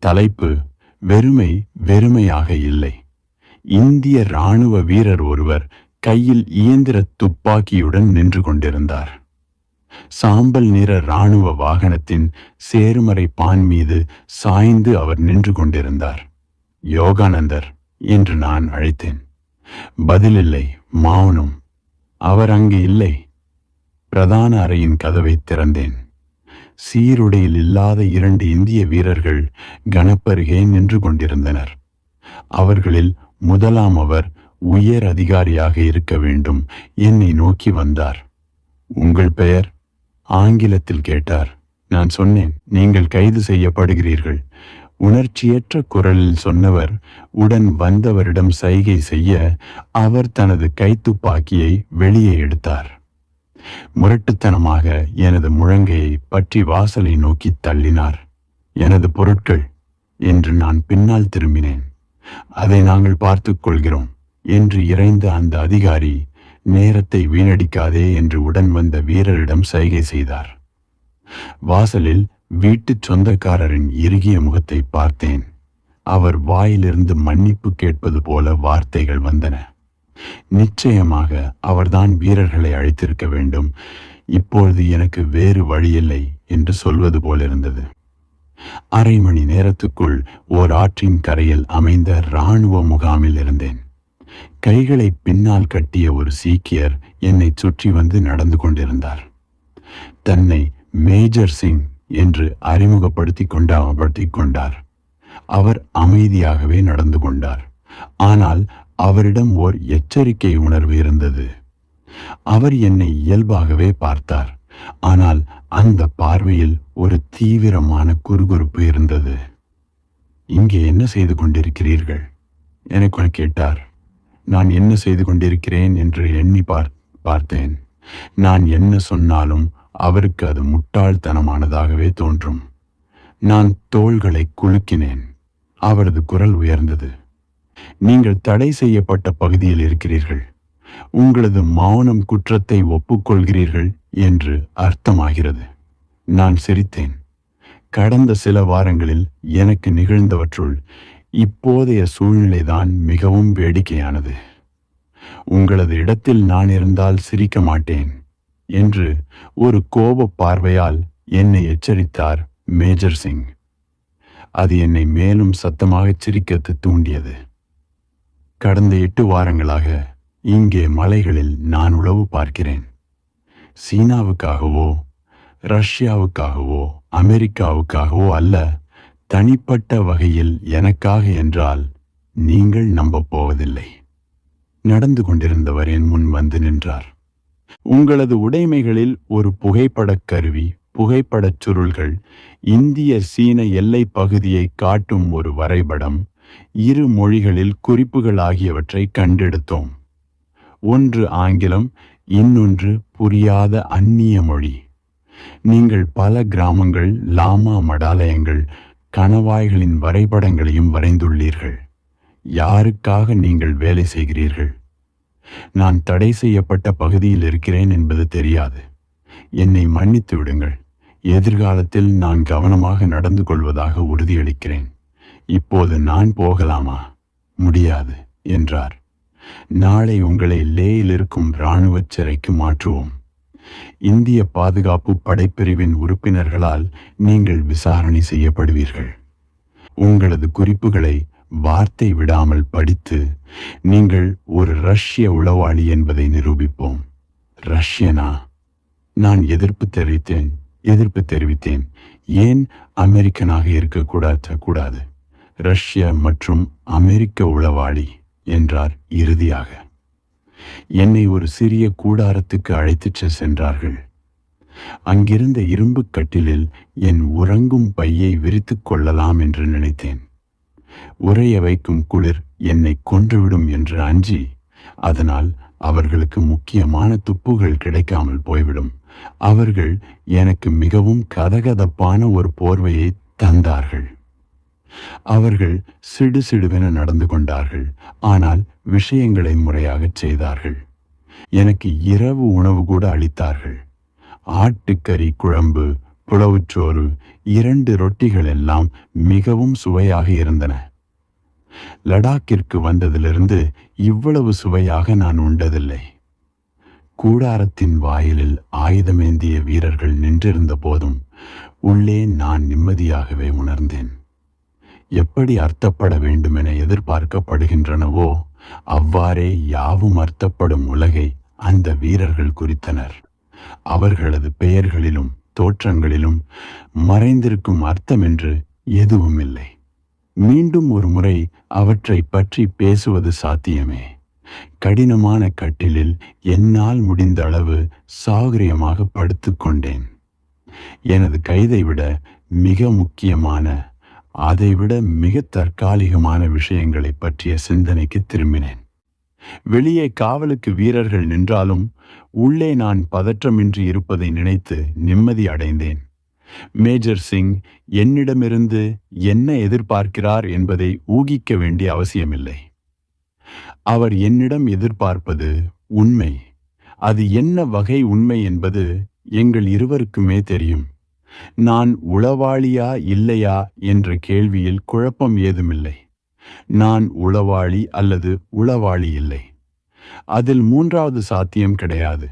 தலைப்பு வெறுமை வெறுமையாக இல்லை. இந்திய ராணுவ வீரர் ஒருவர் கையில் இயந்திர துப்பாக்கியுடன் நின்று கொண்டிருந்தார். சாம்பல் நிற ராணுவ வாகனத்தின் சேருமறை பான் மீது சாய்ந்து அவர் நின்று கொண்டிருந்தார். யோகானந்தர் என்று நான் அழைத்தேன். பதிலில்லை மௌனம் அவர் அங்கு இல்லை. பிரதான அறையின் கதவை திறந்தேன். சீருடையில் இல்லாத இரண்டு இந்திய வீரர்கள் கணப்பருகே நின்று கொண்டிருந்தனர். அவர்களில் முதலாம் அவர் உயர் அதிகாரியாக இருக்க வேண்டும் என்னை நோக்கி வந்தார். உங்கள் பெயர்? ஆங்கிலத்தில் கேட்டார். நான் சொன்னேன் நீங்கள் கைது செய்யப்படுகிறீர்கள். உணர்ச்சியற்ற குரலில் சொன்னவர் உடன் வந்தவரிடம் சைகை செய்ய அவர் தனது கைத்துப்பாக்கியை வெளியே எடுத்தார். முரட்டுத்தனமாக எனது முழங்கையை பற்றி வாசலை நோக்கி தள்ளினார். எனது பொருட்கள் என்று நான் பின்னால் திரும்பினேன். அதை நாங்கள் பார்த்து கொள்கிறோம் என்று இறைந்த அந்த அதிகாரி நேரத்தை வீணடிக்காதே என்று உடன் வந்த வீரரிடம் சைகை செய்தார். வாசலில் வீட்டுச் சொந்தக்காரரின் இறுகிய முகத்தை பார்த்தேன். அவர் வாயிலிருந்து மன்னிப்பு கேட்பது போல வார்த்தைகள் வந்தன. நிச்சயமாக அவர்தான் வீரர்களை அழைத்திருக்க வேண்டும். இப்பொழுது எனக்கு வேறு வழியில்லை என்று சொல்வது போலிருந்தது. அரை மணி நேரத்துக்குள் ஓர் ஆற்றின் கரையில் அமைந்த இராணுவ முகாமில் இருந்தேன். கைகளை பின்னால் கட்டிய ஒரு சீக்கியர் என்னை சுற்றி வந்து நடந்து கொண்டிருந்தார். தன்னை மேஜர் சிங் என்று அறிமுகப்படுத்திக் கொண்டாபடுத்திக் கொண்டார். அவர் அமைதியாகவே நடந்து கொண்டார். ஆனால் அவரிடம் ஓர் எச்சரிக்கை உணர்வு இருந்தது. அவர் என்னை இயல்பாகவே பார்த்தார். ஆனால் அந்த பார்வையில் ஒரு தீவிரமான குறுகுறுப்பு இருந்தது. இங்கே என்ன செய்து கொண்டிருக்கிறீர்கள்? எனக்கு கேட்டார். நான் என்ன செய்து கொண்டிருக்கிறேன்? என்று எண்ணி பார் பார்த்தேன். நான் என்ன சொன்னாலும் அவருக்கு அது முட்டாள்தனமானதாகவே தோன்றும். நான் தோள்களை குலுக்கினேன். அவரது குரல் உயர்ந்தது. நீங்கள் தடை செய்யப்பட்ட பகுதியில் இருக்கிறீர்கள். உங்களது மௌனம் குற்றத்தை ஒப்புக்கொள்கிறீர்கள் என்று அர்த்தமாகிறது. நான் சிரித்தேன். கடந்த சில வாரங்களில் எனக்கு நிகழ்ந்தவற்றுள் இப்போதைய சூழ்நிலைதான் மிகவும் வேடிக்கையானது. உங்களது இடத்தில் நான் இருந்தால் சிரிக்க மாட்டேன் என்று ஒரு கோப பார்வையால் என்னை எச்சரித்தார் மேஜர் சிங். அது என்னை மேலும் சத்தமாகச் சிரிக்கத்து தூண்டியது. கடந்த எட்டு வாரங்களாக இங்கே மலைகளில் நான் உழவு பார்க்கிறேன். சீனாவுக்காகவோ ரஷ்யாவுக்காகவோ அமெரிக்காவுக்காகவோ அல்ல தனிப்பட்ட வகையில் எனக்காக என்றால் நீங்கள் நம்பப் போவதில்லை. நடந்து கொண்டிருந்தவர் என் முன் வந்து நின்றார். உங்களது உடைமைகளில் ஒரு புகைப்படக் கருவி புகைப்படச் சுருள்கள் இந்திய சீன எல்லை பகுதியை காட்டும் ஒரு வரைபடம் இரு மொழிகளில் குறிப்புகள் ஆகியவற்றை கண்டெடுத்தோம். ஒன்று ஆங்கிலம் இன்னொன்று புரியாத அந்நிய மொழி. நீங்கள் பல கிராமங்கள் லாமா மடாலயங்கள் கணவாய்களின் வரைபடங்களையும் வரைந்துள்ளீர்கள். யாருக்காக நீங்கள் வேலை செய்கிறீர்கள்? நான் தடை செய்யப்பட்ட பகுதியில் இருக்கிறேன் என்பது தெரியாது. என்னை மன்னித்து விடுங்கள். எதிர்காலத்தில் நான் கவனமாக நடந்து கொள்வதாக உறுதியளிக்கிறேன். இப்போது நான் போகலாமா? முடியாது என்றார். நாளை உங்களை லேயில் இருக்கும் இராணுவ சிறைக்கு மாற்றுவோம். இந்திய பாதுகாப்பு படைப்பிரிவின் உறுப்பினர்களால் நீங்கள் விசாரணை செய்யப்படுவீர்கள். உங்களது குறிப்புகளை வார்த்தை விடாமல் படித்து நீங்கள் ஒரு ரஷ்ய உளவாளி என்பதை நிரூபிப்போம். ரஷ்யனா? நான் எதிர்ப்பு தெரிவித்தேன் எதிர்ப்பு தெரிவித்தேன். ஏன் அமெரிக்கனாக இருக்கக்கூடாது கூடாது? ரஷ்ய மற்றும் அமெரிக்க உளவாளி என்றார் இறுதியாக. என்னை ஒரு சிறிய கூடாரத்துக்கு அழைத்துச் சென்றார்கள். அங்கிருந்த இரும்புக் கட்டிலில் என் உறங்கும் பையை விரித்துக் கொள்ளலாம் என்று நினைத்தேன். உறைய வைக்கும் குளிர் என்னை கொன்றுவிடும் என்று அஞ்சி அதனால் அவர்களுக்கு முக்கியமான துப்புகள் கிடைக்காமல் போய்விடும். அவர்கள் எனக்கு மிகவும் கதகதப்பான ஒரு போர்வையை தந்தார்கள். அவர்கள் சிடு சிடுவென நடந்து கொண்டார்கள். ஆனால் விஷயங்களை முறையாகச் செய்தார்கள். எனக்கு இரவு உணவு கூட அளித்தார்கள். ஆட்டுக்கறி குழம்பு புலவுச்சோறு இரண்டு ரொட்டிகள் எல்லாம் மிகவும் சுவையாக இருந்தன. லடாக்கிற்கு வந்ததிலிருந்து இவ்வளவு சுவையாக நான் உண்டதில்லை. கூடாரத்தின் வாயிலில் ஆயுதமேந்திய வீரர்கள் நின்றிருந்த போதும் உள்ளே நான் நிம்மதியாகவே உணர்ந்தேன். எப்படி அர்த்தப்பட வேண்டுமென எதிர்பார்க்கப்படுகின்றனவோ அவ்வாறே யாவும் அர்த்தப்படும் உலகை அந்த வீரர்கள் குறித்தனர். அவர்களது பெயர்களிலும் தோற்றங்களிலும் மறைந்திருக்கும் அர்த்தம் என்று எதுவும் இல்லை மீண்டும் ஒரு முறை அவற்றை பற்றி பேசுவது சாத்தியமே. கடினமான கட்டிலில் என்னால் முடிந்த அளவு சாகரியமாக படுத்துக்கொண்டேன் எனது கைதை விட மிக முக்கியமான அதைவிட மிக தற்காலிகமான விஷயங்களை பற்றிய சிந்தனைக்கு திரும்பினேன். வெளியே காவலுக்கு வீரர்கள் நின்றாலும் உள்ளே நான் பதற்றமின்றி இருப்பதை நினைத்து நிம்மதி அடைந்தேன். மேஜர் சிங் என்னிடமிருந்து என்ன எதிர்பார்க்கிறார் என்பதை ஊகிக்க வேண்டிய அவசியமில்லை. அவர் என்னிடம் எதிர்பார்ப்பது உண்மை. அது என்ன வகை உண்மை என்பது எங்கள் இருவருக்குமே தெரியும். நான் உளவாளியா இல்லையா என்ற கேள்வியில் குழப்பம் ஏதுமில்லை. நான் உளவாளி அல்லது உளவாளி இல்லை. அதில் மூன்றாவது சாத்தியம் கிடையாது.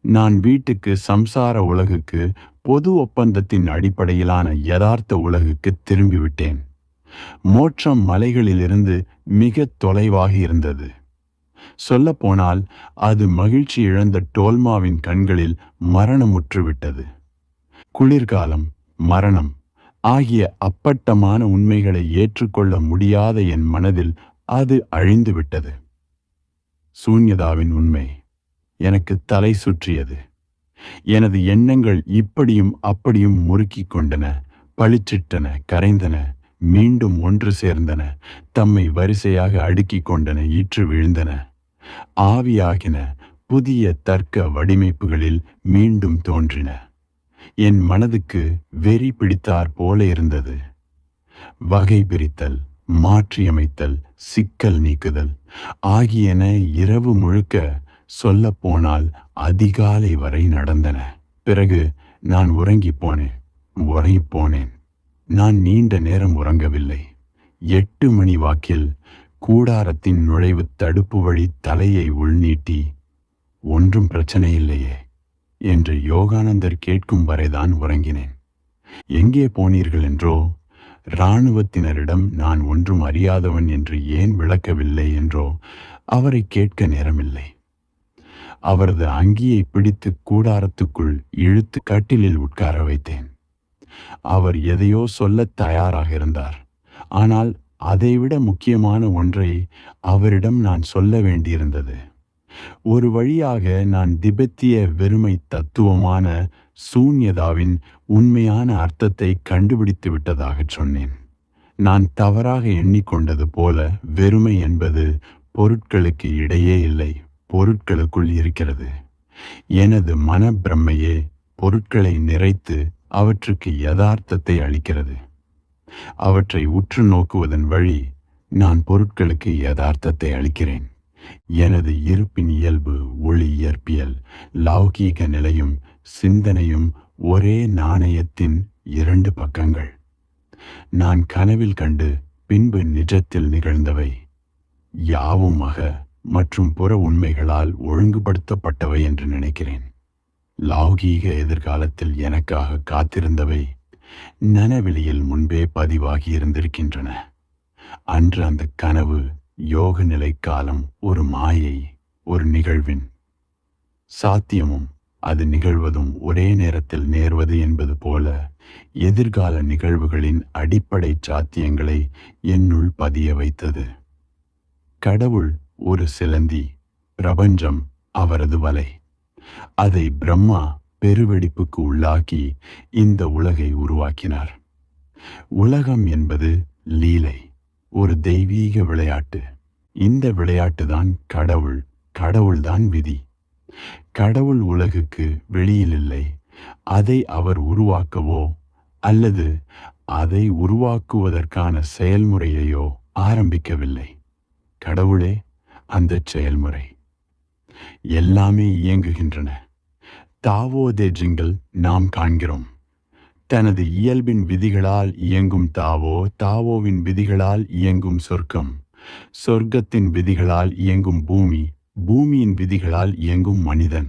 நான் வீட்டுக்கு சம்சார உலகுக்கு பொது ஒப்பந்தத்தின் அடிப்படையிலான யதார்த்த உலகுக்கு திரும்பிவிட்டேன். மோட்சம் மலைகளிலிருந்து மிக தொலைவாக இருந்தது. சொல்லப்போனால் அது மகிழ்ச்சி இழந்த டோல்மாவின் கண்களில் மரணமுற்றுவிட்டது. குளிர்காலம் மரணம் ஆகிய அப்பட்டமான உண்மைகளை ஏற்றுக்கொள்ள முடியாத என் மனதில் அது அழிந்துவிட்டது. சூன்யதாவின் உண்மை எனக்கு தலை சுற்றியது. எனது எண்ணங்கள் இப்படியும் அப்படியும் முறுக்கிக் கொண்டன பளிச்சிட்டன கரைந்தன மீண்டும் ஒன்று சேர்ந்தன தம்மை வரிசையாக அடுக்கிக் கொண்டன ஈற்று விழுந்தன. ஆவியாகின புதிய தர்க்க வடிமைப்புகளில் மீண்டும் தோன்றின. என் மனதுக்கு வெறி பிடித்தாற் போல இருந்தது. வகை பிரித்தல் மாற்றியமைத்தல் சிக்கல் நீக்குதல் ஆகியன இரவு முழுக்க சொல்லப்போனால் அதிகாலை வரை நடந்தன. பிறகு நான் உறங்கிப் போனேன் உறங்கிப் போனேன். நான் நீண்ட நேரம் உறங்கவில்லை. எட்டு மணி வாக்கில் கூடாரத்தின் நுழைவு தடுப்பு வழி தலையை உள்நீட்டி ஒன்றும் பிரச்சனை இல்லையே என்று யோகானந்தர் கேட்கும் வரைதான் உறங்கினேன். எங்கே போனீர்கள் என்றோ இராணுவத்தினரிடம் நான் ஒன்றும் அறியாதவன் என்று ஏன் விளக்கவில்லை? என்றோ அவரை கேட்க நேரமில்லை. அவரது அங்கியை பிடித்து கூடாரத்துக்குள் இழுத்து கட்டிலில் உட்கார வைத்தேன். அவர் எதையோ சொல்லத் தயாராக இருந்தார். ஆனால் அதைவிட முக்கியமான ஒன்றை அவரிடம் நான் சொல்ல வேண்டியிருந்தது. ஒரு வழியாக நான் திபெத்திய வெறுமை தத்துவமான சூன்யதாவின் உண்மையான அர்த்தத்தை கண்டுபிடித்து விட்டதாகச் சொன்னேன். நான் தவறாக எண்ணிக்கொண்டது போல வெறுமை என்பது பொருட்களுக்கு இடையே இல்லை பொருட்களுக்குள் இருக்கிறது. எனது மனப்பிரமையே பொருட்களை நிறைத்து அவற்றுக்கு யதார்த்தத்தை அளிக்கிறது. அவற்றை உற்று நோக்குவதன் வழி நான் பொருட்களுக்கு யதார்த்தத்தை அளிக்கிறேன். எனது இருப்பின் இயல்பு ஒளி இயற்பியல். லௌகீக நிலையும் சிந்தனையும் ஒரே நாணயத்தின் இரண்டு பக்கங்கள். நான் கனவில் கண்டு பின்பு நிஜத்தில் நிகழ்ந்தவை. யாவும் அக மற்றும் புற உண்மைகளால் ஒழுங்குபடுத்தப்பட்டவை என்று நினைக்கிறேன். லௌகீக எதிர்காலத்தில் எனக்காக காத்திருந்தவை நனவெளியில் முன்பே பதிவாகி இருந்திருக்கின்றன. அன்று அந்த கனவு யோக நிலை காலம் ஒரு மாயை ஒரு நிகழ்வின். சாத்தியமும் அது நிகழ்வதும் ஒரே நேரத்தில் நேர்வது என்பது போல எதிர்கால நிகழ்வுகளின் அடிப்படை சாத்தியங்களை என்னுள் பதிய வைத்தது. கடவுள் ஒரு சிலந்தி பிரபஞ்சம் அவரது வலை. அதை பிரம்மா பெருவெடிப்புக்கு உள்ளாக்கி இந்த உலகை உருவாக்கினார். உலகம் என்பது லீலை. ஒரு தெய்வீக விளையாட்டு. இந்த விளையாட்டு தான் கடவுள். கடவுள்தான் விதி. கடவுள் உலகுக்கு வெளியில் இல்லை அதை அவர் உருவாக்கவோ அல்லது அதை உருவாக்குவதற்கான செயல்முறையையோ ஆரம்பிக்கவில்லை. கடவுளே அந்த செயல்முறை. எல்லாமே இயங்குகின்றன. தாவோ தேஜிங்கள் நாம் காண்கிறோம். தனது இயல்பின் விதிகளால் இயங்கும் தாவோ தாவோவின் விதிகளால் இயங்கும் சொர்க்கம். சொர்க்கத்தின் விதிகளால் இயங்கும் பூமி பூமியின் விதிகளால் இயங்கும் மனிதன்.